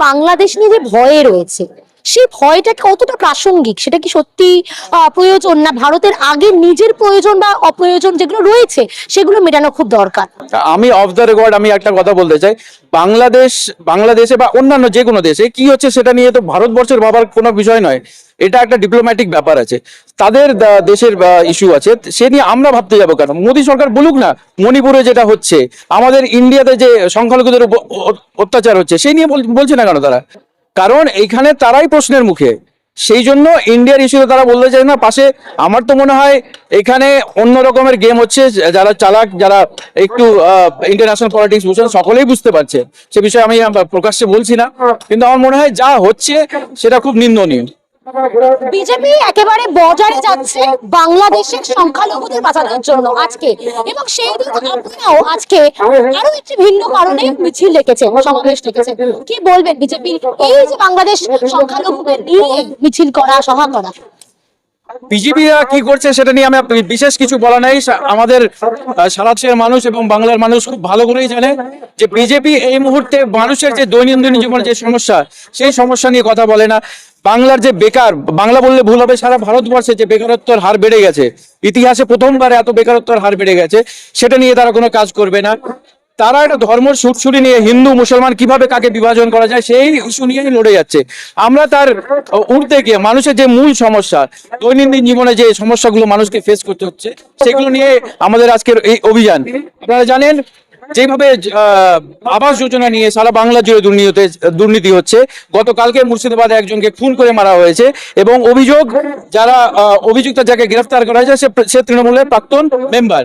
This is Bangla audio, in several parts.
বাংলাদেশ নিয়ে যে ভয়ে রয়েছে, সেই ভয়টা কতটা প্রাসঙ্গিক? সেটা কি সত্যি প্রয়োজন না ভারতের আগে নিজের প্রয়োজন বা অপ্রয়োজন যেগুলো রয়েছে, সেগুলো মেটানো খুব দরকার? আমি অফ দ্য রেকর্ড আমি একটা কথা বলতে চাই। বাংলাদেশ, বাংলাদেশে বা অন্যান্য যে কোনো দেশে কি হচ্ছে সেটা নিয়ে তো ভারতবর্ষের বাবার কোনো বিষয় নয়। এটা একটা ডিপ্লোম্যাটিক ব্যাপার আছে। তাদের দেশের ইস্যু আছে। সে নিয়ে আমরা ভাবতে যাব কেন? মোদী সরকার বলুক না, মণিপুরে যেটা হচ্ছে, আমাদের ইন্ডিয়াতে যে সংখ্যালঘুদের অত্যাচার হচ্ছে সেই নিয়ে বলছে না কেন তারা? কারণ এইখানে তারাই প্রশ্নের মুখে। সেই জন্য ইন্ডিয়ার ইস্যুতে তারা বলতে চায় না, পাশে আমার তো মনে হয় এখানে অন্য রকমের গেম হচ্ছে, যারা চালাক, যারা একটু ইন্টারন্যাশনাল পলিটিক্স বুঝছেন, সকলেই বুঝতে পারছে। সে বিষয়ে আমি প্রকাশ্যে বলছি না। কিন্তু আমার মনে হয় যা হচ্ছে, সেটা খুব নিন্দনীয়। বিজেপি একেবারে বজারে যাচ্ছে বাংলাদেশের সংখ্যালঘুদের বাঁচানোর জন্য আজকে। এবং সেই দিন আজকে আরও একটি ভিন্ন কারণে মিছিল ডেকেছে, সমাবেশ ডেকেছে। কি বলবেন বিজেপি? এই যে বাংলাদেশ সংখ্যালঘুদের নিয়ে মিছিল করা, সভা করা বিজেপিরা কি করছে সেটা নিয়ে আমি বিশেষ কিছু বলা নাই। আমাদের আহ, সারা দেশের মানুষ এবং বাংলার মানুষ খুব ভালো করেই জানে যে বিজেপি এই মুহূর্তে মানুষের যে দৈনন্দিন জীবনের যে সমস্যা সেই সমস্যা নিয়ে কথা বলে না। বাংলার যে বেকার বাংলা বললে ভুল হবে সারা ভারতবর্ষে যে বেকারত্বের হার বেড়ে গেছে ইতিহাসে প্রথমবার এত বেকারত্বের হার বেড়ে গেছে সেটা নিয়ে তারা কোনো কাজ করবে না। তারা একটা ধর্ম সুটসুটি নিয়ে হিন্দু, মুসলমান কীভাবে কাকে বিভাজন করা যায়, সেই ইস্যু নিয়েই লড়ে যাচ্ছে। আমরা তার উঠতে গিয়ে মানুষের যে মূল সমস্যা, দৈনন্দিন জীবনে যে সমস্যাগুলো মানুষকে ফেস করতে হচ্ছে, সেগুলো নিয়ে আমাদের আজকের এই অভিযান। আপনারা জানেন, যেভাবে আবাস যোজনা নিয়ে সারা বাংলা জুড়ে দুর্নীতি দুর্নীতি হচ্ছে, গতকালকে মুর্শিদাবাদে একজনকে খুন করে মারা হয়েছে এবং অভিযোগ, যারা অভিযুক্ত যাকে গ্রেফতার করা হয়েছে, সে তৃণমূলের প্রাক্তন মেম্বার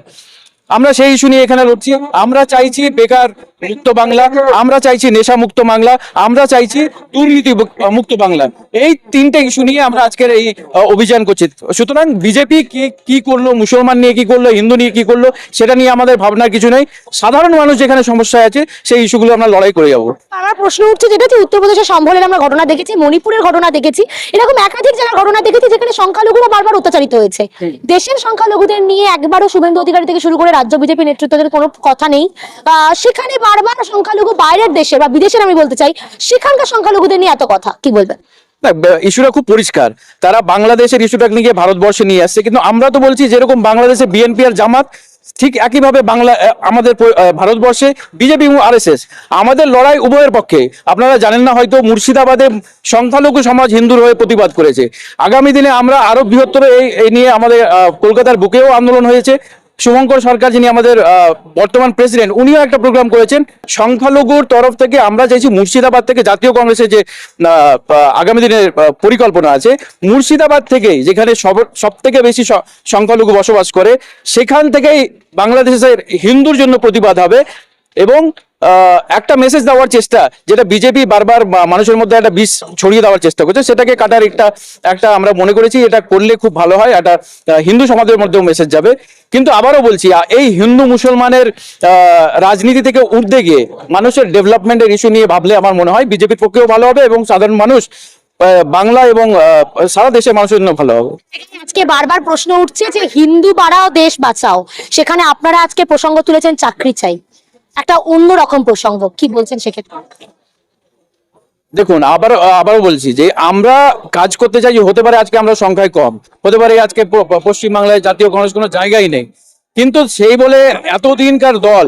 আমরা সেই ইস্যু নিয়ে এখানে লড়ছি। আমরা চাইছি বেকার মুক্ত বাংলা আমরা চাইছি নেশা মুক্ত বাংলা আমরা চাইছি দুর্নীতি মুক্ত বাংলা। এই তিনটে ইস্যু নিয়ে আমরা আজকের এই অভিযান করছি। সুতরাং বিজেপি কি কি করল মুসলমান নিয়ে কি করল হিন্দু নিয়ে কি করল সেটা নিয়ে আমাদের ভাবনার কিছু নেই। সাধারণ মানুষ যেখানে সমস্যায় আছে সেই ইস্যুগুলো আমরা লড়াই করে যাব। আমার প্রশ্ন উঠছে যেটা উত্তরপ্রদেশের সম্ভলের আমরা ঘটনা দেখেছি মণিপুরের ঘটনা দেখেছি। এরকম একাধিক জায়গার ঘটনা দেখেছি যেখানে সংখ্যালঘুরা বারবার অত্যাচারিত হয়েছে। দেশের সংখ্যালঘুদের নিয়ে একবারও শুভেন্দু অধিকারী থেকে শুরু করে রাজ্য বিজেপি নেতৃত্বদের কোনো কথা নেই। আহ, সেখানে বারবার সংখ্যালঘু বাইরের দেশে বা বিদেশের আমি বলতে চাই, সেখানকার সংখ্যালঘুদের নিয়ে এত কথা, কি বলবেন? ইস্যুটা খুব পরিষ্কার। তারা বাংলাদেশের ইস্যুটাকে নিয়ে ভারতবর্ষে নিয়ে আসছে, কিন্তু আমরা তো বলছি যেরকম বাংলাদেশে বিএনপি আর জামাত, ঠিক একইভাবে বাংলা আমাদের ভারতবর্ষে বিজেপি এবং আরএসএস আমাদের লড়াই উভয়ের পক্ষে। আপনারা জানেন না হয়তো মুর্শিদাবাদে সংখ্যালঘু সমাজ হিন্দুর হয়ে প্রতিবাদ করেছে। আগামী দিনে আমরা আরও বৃহত্তর এই নিয়ে আমাদের কলকাতার বুকেও আন্দোলন হয়েছে। শুভঙ্কর সরকার যিনি আমাদের বর্তমান প্রেসিডেন্ট উনিও একটা প্রোগ্রাম করেছেন। সংখ্যালঘুর তরফ থেকে আমরা চাইছি মুর্শিদাবাদ থেকে জাতীয় কংগ্রেসের যে আগামী দিনের পরিকল্পনা আছে, মুর্শিদাবাদ থেকে যেখানে সব থেকে বেশি সংখ্যালঘু বসবাস করে, সেখান থেকেই বাংলাদেশের হিন্দুর জন্য প্রতিবাদ হবে এবং একটা মেসেজ দেওয়ার চেষ্টা, যেটা বিজেপি বারবার মানুষের মধ্যে একটা বিষ ছড়িয়ে দেওয়ার চেষ্টা করছে, সেটাকে কাটার একটা একটা আমরা মনে করেছি, এটা করলে খুব ভালো হয়, একটা হিন্দু সমাজের মধ্যেও মেসেজ যাবে। কিন্তু আবারও বলছি এই হিন্দু মুসলমানের রাজনীতি থেকে উঠতে গিয়ে মানুষের ডেভেলপমেন্টের ইস্যু নিয়ে ভাবলে আমার মনে হয় বিজেপির পক্ষেও ভালো হবে এবং সাধারণ মানুষ বাংলা এবং সারা দেশের মানুষের জন্য ভালো হবে। আজকে বারবার প্রশ্ন উঠছে যে হিন্দু বাড়াও, দেশ বাঁচাও। সেখানে আপনারা আজকে প্রসঙ্গ তুলেছেন চাকরি চাই। একটা অন্যরকম প্রসঙ্গ, কি বলছেন সেক্ষেত্রে? দেখুন, আবার, আবারও বলছি যে আমরা কাজ করতে চাই, হতে পারে আজকে আমরা সংখ্যায় কম, হতে পারে আজকে পশ্চিমবাংলায় জাতীয় কংগ্রেস কোনো জায়গাই নেই। কিন্তু সেই বলে এতদিনকার দল,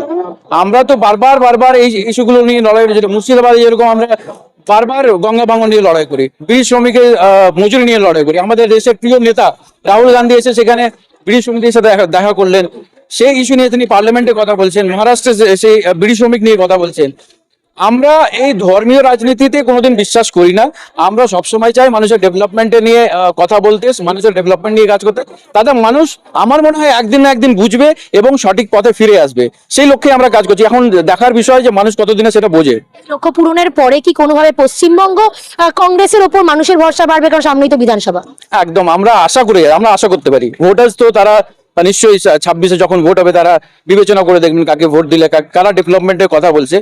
আমরা তো বারবার বারবার এই ইস্যুগুলো নিয়ে লড়াই যেটা মুর্শিদাবাদে যেরকম আমরা বারবার গঙ্গা ভাঙন নিয়ে লড়াই করি ব্রিটিশ শ্রমিকের মজুরি নিয়ে লড়াই করি। আমাদের দেশের প্রিয় নেতা রাহুল গান্ধী এসে সেখানে ব্রিটিশ শ্রমিকদের সাথে দেখা- করলেন। সেই ইস্যু নিয়ে তিনি পার্লামেন্টে কথা বলছেন, মহারাষ্ট্রে সেই ব্রিটিশ শ্রমিক নিয়ে কথা বলছেন। আমরা এই ধর্মীয় রাজনীতিতে কোনোদিন বিশ্বাস করি না। আমরা সবসময় চাই মানুষের ডেভেলপমেন্টে নিয়ে কথা বলতে মানুষের ডেভেলপমেন্ট নিয়ে কাজ করতে। তাতে মানুষ আমার মনে হয় একদিন না একদিন বুঝবে এবং সঠিক পথে ফিরে আসবে। সেই লক্ষ্যে আমরা কাজ করছি। এখন দেখার বিষয় যে মানুষ কতদিনে সেটা বোঝে। লক্ষ্য পূরণের পরে কি কোনোভাবে পশ্চিমবঙ্গ কংগ্রেসের ওপর মানুষের ভরসা বাড়বে কারণ সামনেই তো বিধানসভা? একদম আমরা আশা করি আমরা আশা করতে পারি। ভোটার্স তো তারা নিশ্চয়ই ছাব্বিশে যখন ভোট হবে তারা বিবেচনা করে দেখবেন কাকে ভোট দিলে কারা ডেভেলপমেন্টের কথা বলছে।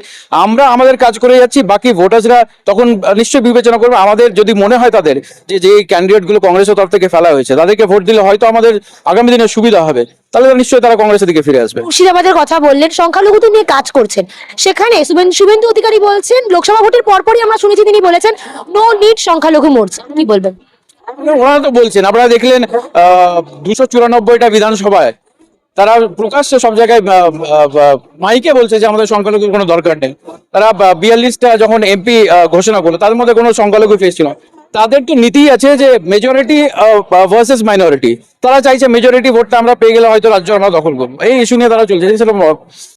আমরা আমাদের কাজ করে যাচ্ছি, বাকি ভোটার্সরা তখন নিশ্চয়ই বিবেচনা করবে। আমাদের যদি মনে হয় তাদের যে যে ক্যান্ডিডেটগুলো কংগ্রেসের তরফ থেকে ফেলা হয়েছে, তাদেরকে ভোট দিলে হয়তো আমাদের আগামী দিনে সুবিধা হবে। তাহলে নিশ্চয়ই তারা কংগ্রেসের দিকে ফিরে আসবে। মুর্শিদাবাদের কথা বললেন, সংখ্যালঘুদের নিয়ে কাজ করছেন। সেখানে শুভেন্দু অধিকারী বলছেন, লোকসভা ভোটের পরপরই আমরা শুনেছি, তিনি বলেছেন নো নিড সংখ্যালঘু মোর্চা। কি বলবেন? ওনারা তো বলছেন, আপনারা দেখলেন দুশো বিধানসভায় তারা প্রকাশ্যে সব জায়গায় মাইকে বলছে যে আমাদের সংখ্যালঘুর কোনো দরকার নেই। তারা বিয়াল্লিশটা যখন এমপি ঘোষণা করল তার মধ্যে কোনো সংখ্যালঘু ফেস ছিল। তাদের তো নীতি আছে যে মেজরিটি ভার্সেস মাইনরিটি তারা চাইছে মেজরিটি ভোটটা আমরা পেয়ে গেলে হয়তো রাজ্য আমরা দখল করব। এই ইস্যু নিয়ে তারা চলছে।